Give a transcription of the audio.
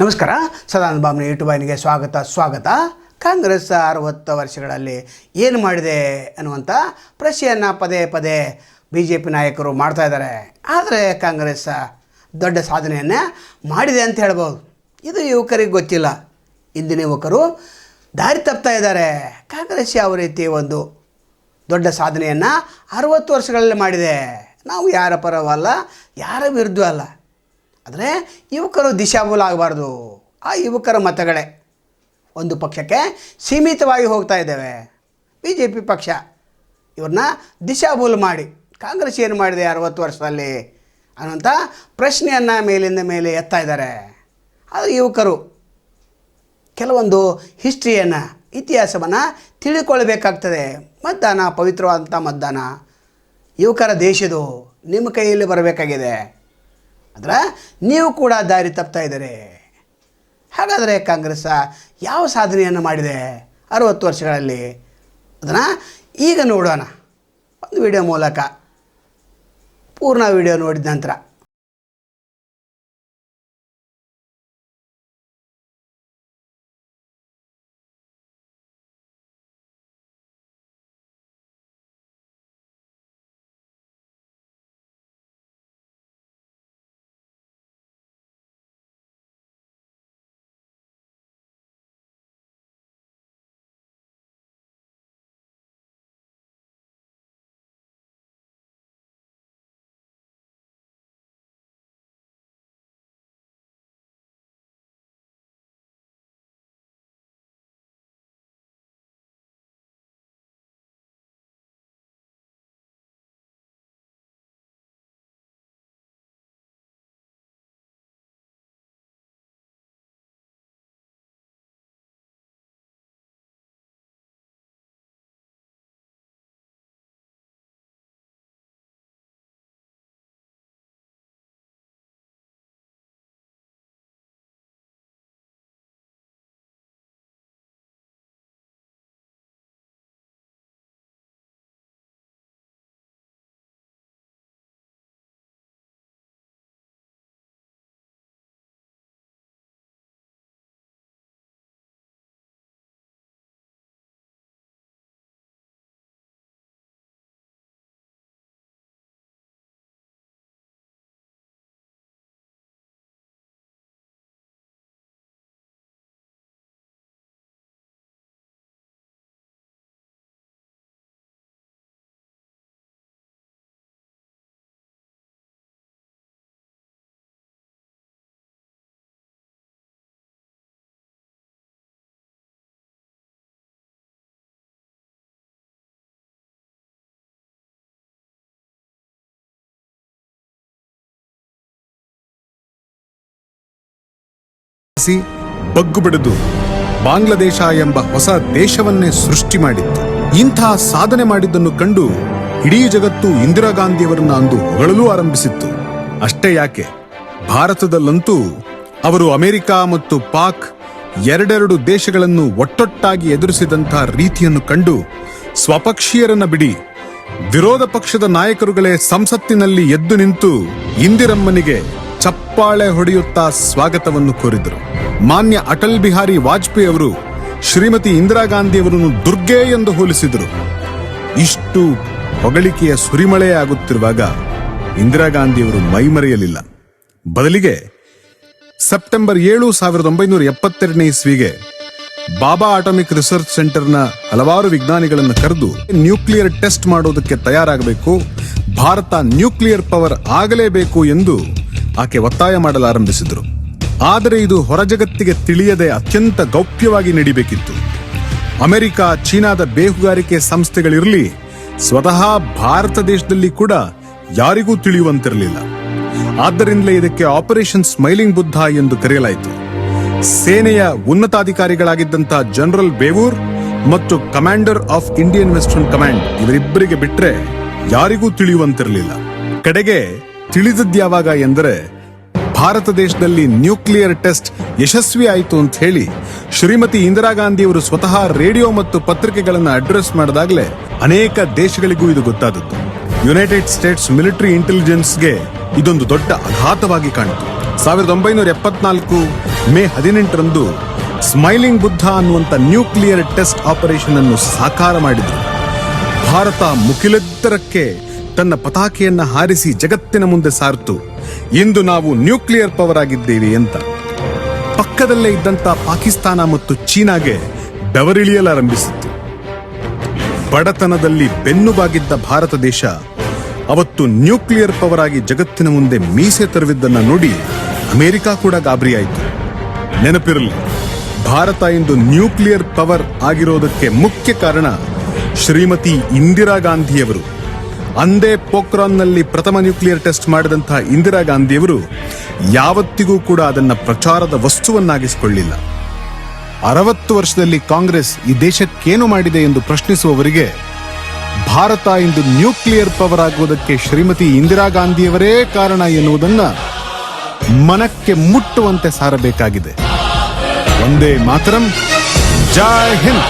ನಮಸ್ಕಾರ. ಸದಾನಂದ ಬಾಬನ ಯೂಟ್ಯೂಬ್ ವಾಹಿನಿಗೆ ಸ್ವಾಗತ ಸ್ವಾಗತ. ಕಾಂಗ್ರೆಸ್ ಅರವತ್ತು ವರ್ಷಗಳಲ್ಲಿ ಏನು ಮಾಡಿದೆ ಅನ್ನುವಂಥ ಪ್ರಶ್ನೆಯನ್ನು ಪದೇ ಪದೇ ಬಿ ಜೆ ಪಿ ನಾಯಕರು ಮಾಡ್ತಾ ಇದ್ದಾರೆ. ಆದರೆ ಕಾಂಗ್ರೆಸ್ ದೊಡ್ಡ ಸಾಧನೆಯನ್ನು ಮಾಡಿದೆ ಅಂತ ಹೇಳ್ಬೋದು. ಇದು ಯುವಕರಿಗೆ ಗೊತ್ತಿಲ್ಲ. ಇಂದಿನ ಯುವಕರು ದಾರಿ ತಪ್ತಾ ಇದ್ದಾರೆ. ಕಾಂಗ್ರೆಸ್ ಯಾವ ರೀತಿ ಒಂದು ದೊಡ್ಡ ಸಾಧನೆಯನ್ನು ಅರವತ್ತು ವರ್ಷಗಳಲ್ಲಿ ಮಾಡಿದೆ? ನಾವು ಯಾರ ಪರವಲ್ಲ, ಯಾರ ವಿರುದ್ಧ ಅಲ್ಲ. ಆದರೆ ಯುವಕರು ದಿಶಾಭೂಲ ಆಗಬಾರ್ದು. ಆ ಯುವಕರ ಮತಗಳೇ. ಒಂದು ಪಕ್ಷಕ್ಕೆ ಸೀಮಿತವಾಗಿ ಹೋಗ್ತಾ ಇದ್ದೇವೆ. ಬಿ ಜೆ ಪಿ ಪಕ್ಷ. ಇವ್ರನ್ನ ದಿಶಾಭೂಲ್ ಮಾಡಿ. ಕಾಂಗ್ರೆಸ್ ಏನು ಮಾಡಿದೆ ಅರವತ್ತು ವರ್ಷದಲ್ಲಿ? ಅನ್ನೋಂಥ ಪ್ರಶ್ನೆಯನ್ನು ಮೇಲಿಂದ ಮೇಲೆ ಎತ್ತಾ ಇದ್ದಾರೆ. ಆದರೆ ಯುವಕರು ಕೆಲವೊಂದು ಹಿಸ್ಟ್ರಿಯನ್ನು, ಇತಿಹಾಸವನ್ನು ತಿಳಿದುಕೊಳ್ಬೇಕಾಗ್ತದೆ. ಮತದಾನ ಪವಿತ್ರವಾದಂಥ ಮತದಾನ. ಯುವಕರ ದೇಶದು ನಿಮ್ಮ ಕೈಯಲ್ಲಿ ಬರಬೇಕಾಗಿದೆ. ಆದರೆ ನೀವು ಕೂಡ ದಾರಿ ತಪ್ತಾ ಇದ್ದೀರಿ. ಹಾಗಾದರೆ ಕಾಂಗ್ರೆಸ್ ಯಾವ ಸಾಧನೆಯನ್ನು ಮಾಡಿದೆ ಅರವತ್ತು ವರ್ಷಗಳಲ್ಲಿ? ಅದನ್ನು ಈಗ ನೋಡೋಣ. ಒಂದು ವಿಡಿಯೋ ಮೂಲಕ. ಪೂರ್ಣ ವಿಡಿಯೋ ನೋಡಿದ ನಂತರ. ಬಗ್ಗು ಬಡಿದು ಬಾಂಗ್ಲಾದೇಶ ಎಂಬ ಹೊಸ ದೇಶವನ್ನೇ ಸೃಷ್ಟಿ ಮಾಡಿತ್ತು. ಇಂಥ ಸಾಧನೆ ಮಾಡಿದ್ದನ್ನು ಕಂಡು ಇಡೀ ಜಗತ್ತು ಇಂದಿರಾ ಗಾಂಧಿಯವರನ್ನ ಅಂದು ಹೊಗಳಲು ಆರಂಭಿಸಿತ್ತು. ಅಷ್ಟೇ ಯಾಕೆ? ಭಾರತದಲ್ಲಂತೂ ಅವರು ಅಮೆರಿಕ ಮತ್ತು ಪಾಕ್ ಎರಡೆರಡು ದೇಶಗಳನ್ನು ಒಟ್ಟೊಟ್ಟಾಗಿ ಎದುರಿಸಿದಂತಹ ರೀತಿಯನ್ನು ಕಂಡು ಸ್ವಪಕ್ಷೀಯರನ್ನ ಬಿಡಿ. ವಿರೋಧ ಪಕ್ಷದ ನಾಯಕರುಗಳೇ ಸಂಸತ್ತಿನಲ್ಲಿ ಎದ್ದು ನಿಂತು ಇಂದಿರಮ್ಮನಿಗೆ ಚಪ್ಪಾಳೆ ಹೊಡೆಯುತ್ತಾ ಸ್ವಾಗತವನ್ನು ಕೋರಿದರು. ಮಾನ್ಯ ಅಟಲ್ ಬಿಹಾರಿ ವಾಜಪೇಯಿ ಅವರು ಶ್ರೀಮತಿ ಇಂದಿರಾ ಗಾಂಧಿಯವರನ್ನು ದುರ್ಗೆ ಎಂದು ಹೋಲಿಸಿದರು. ಇಷ್ಟು ಹೊಗಳಿಕೆಯ ಸುರಿಮಳೆ ಆಗುತ್ತಿರುವಾಗ ಇಂದಿರಾ ಗಾಂಧಿಯವರು ಮೈಮರೆಯಲಿಲ್ಲ. ಬದಲಿಗೆ ಸೆಪ್ಟೆಂಬರ್ ಏಳು ಸಾವಿರದ ಒಂಬೈನೂರ ಎಪ್ಪತ್ತೆರಡನೇ ಇಸ್ವಿಗೆ ಬಾಬಾ ಆಟಮಿಕ್ ರಿಸರ್ಚ್ ಸೆಂಟರ್ನ ಹಲವಾರು ವಿಜ್ಞಾನಿಗಳನ್ನು ಕರೆದು ನ್ಯೂಕ್ಲಿಯರ್ ಟೆಸ್ಟ್ ಮಾಡೋದಕ್ಕೆ ತಯಾರಾಗಬೇಕು, ಭಾರತ ನ್ಯೂಕ್ಲಿಯರ್ ಪವರ್ ಆಗಲೇಬೇಕು ಎಂದು ಆಕೆ ಒತ್ತಾಯ ಮಾಡಲಾರಂಭಿಸಿದರು. ಆದರೆ ಇದು ಹೊರಜಗತ್ತಿಗೆ ತಿಳಿಯದೆ ಅತ್ಯಂತ ಗೌಪ್ಯವಾಗಿ ನಡಿಬೇಕಿತ್ತು. ಅಮೆರಿಕ, ಚೀನಾದ ಬೇಹುಗಾರಿಕೆ ಸಂಸ್ಥೆಗಳಿರಲಿ, ಸ್ವತಃ ಭಾರತ ದೇಶದಲ್ಲಿ ಕೂಡ ಯಾರಿಗೂ ತಿಳಿಯುವಂತಿರಲಿಲ್ಲ. ಆದ್ದರಿಂದಲೇ ಇದಕ್ಕೆ ಆಪರೇಷನ್ ಸ್ಮೈಲಿಂಗ್ ಬುದ್ಧ ಎಂದು ಕರೆಯಲಾಯಿತು. ಸೇನೆಯ ಉನ್ನತಾಧಿಕಾರಿಗಳಾಗಿದ್ದಂತಹ ಜನರಲ್ ಬೇವೂರ್ ಮತ್ತು commander of Indian western command ಇವರಿಬ್ಬರಿಗೆ ಬಿಟ್ಟರೆ ಯಾರಿಗೂ ತಿಳಿಯುವಂತಿರಲಿಲ್ಲ. ಕಡೆಗೆ ತಿಳಿದದ್ಯಾವಾಗ ಎಂದರೆ ಭಾರತ ದೇಶದಲ್ಲಿ ನ್ಯೂಕ್ಲಿಯರ್ ಟೆಸ್ಟ್ ಯಶಸ್ವಿ ಆಯಿತು ಅಂತ ಹೇಳಿ ಶ್ರೀಮತಿ ಇಂದಿರಾ ಗಾಂಧಿಯವರು ಸ್ವತಃ ರೇಡಿಯೋ ಮತ್ತು ಪತ್ರಿಕೆಗಳನ್ನು ಅಡ್ರೆಸ್ ಮಾಡಿದಾಗಲೇ ಅನೇಕ ದೇಶಗಳಿಗೂ ಇದು ಗೊತ್ತಾದದ್ದು. ಯುನೈಟೆಡ್ ಸ್ಟೇಟ್ಸ್ ಮಿಲಿಟರಿ ಇಂಟೆಲಿಜೆನ್ಸ್ಗೆ ಇದೊಂದು ದೊಡ್ಡ ಆಘಾತವಾಗಿ ಕಾಣಿತು. ಸಾವಿರದ ಒಂಬೈನೂರ ಎಪ್ಪತ್ನಾಲ್ಕು ಮೇ ಹದಿನೆಂಟರಂದು ಸ್ಮೈಲಿಂಗ್ ಬುದ್ಧ ಅನ್ನುವಂಥ ನ್ಯೂಕ್ಲಿಯರ್ ಟೆಸ್ಟ್ ಆಪರೇಷನ್ ಅನ್ನು ಸಾಕಾರ ಮಾಡಿದರು. ಭಾರತ ಮುಖಿಲೆತ್ತರಕ್ಕೆ ತನ್ನ ಪತಾಕೆಯನ್ನ ಹಾರಿಸಿ ಜಗತ್ತಿನ ಮುಂದೆ ಸಾರ್ತು ಇಂದು ನಾವು ನ್ಯೂಕ್ಲಿಯರ್ ಪವರ್ ಆಗಿದ್ದೇವೆ ಅಂತ. ಪಕ್ಕದಲ್ಲೇ ಇದ್ದಂತ ಪಾಕಿಸ್ತಾನ ಮತ್ತು ಚೀನಾಗೆ ಬೆವರಿಳಿಯಲಾರಂಭಿಸಿತ್ತು ಬಡತನದಲ್ಲಿ ಬೆನ್ನುಬಾಗಿದ್ದ ಭಾರತ ದೇಶ ಅವತ್ತು ನ್ಯೂಕ್ಲಿಯರ್ ಪವರ್ ಆಗಿ ಜಗತ್ತಿನ ಮುಂದೆ ಮೀಸೆ ತರುವಿದ್ದನ್ನು ನೋಡಿ ಅಮೆರಿಕ ಕೂಡ ಗಾಬರಿಯಾಯಿತು. ನೆನಪಿರಲಿ, ಭಾರತ ಇಂದು ನ್ಯೂಕ್ಲಿಯರ್ ಪವರ್ ಆಗಿರೋದಕ್ಕೆ ಮುಖ್ಯ ಕಾರಣ ಶ್ರೀಮತಿ ಇಂದಿರಾ ಗಾಂಧಿಯವರು. ಅಂದೇ ಪೋಕ್ರಾನ್ನಲ್ಲಿ ಪ್ರಥಮ ನ್ಯೂಕ್ಲಿಯರ್ ಟೆಸ್ಟ್ ಮಾಡಿದಂತಹ ಇಂದಿರಾ ಗಾಂಧಿಯವರು ಯಾವತ್ತಿಗೂ ಕೂಡ ಅದನ್ನ ಪ್ರಚಾರದ ವಸ್ತುವನ್ನಾಗಿಸಿಕೊಳ್ಳಿಲ್ಲ. ಅರವತ್ತು ವರ್ಷದಲ್ಲಿ ಕಾಂಗ್ರೆಸ್ ಈ ದೇಶಕ್ಕೇನು ಮಾಡಿದೆ ಎಂದು ಪ್ರಶ್ನಿಸುವವರಿಗೆ ಭಾರತ ಇಂದು ನ್ಯೂಕ್ಲಿಯರ್ ಪವರ್ ಆಗುವುದಕ್ಕೆ ಶ್ರೀಮತಿ ಇಂದಿರಾ ಗಾಂಧಿಯವರೇ ಕಾರಣ ಎನ್ನುವುದನ್ನು ಮನಕ್ಕೆ ಮುಟ್ಟುವಂತೆ ಸಾರಬೇಕಾಗಿದೆ. ಒಂದೇ ಮಾತರಂ, ಜೈ ಹಿಂದ್!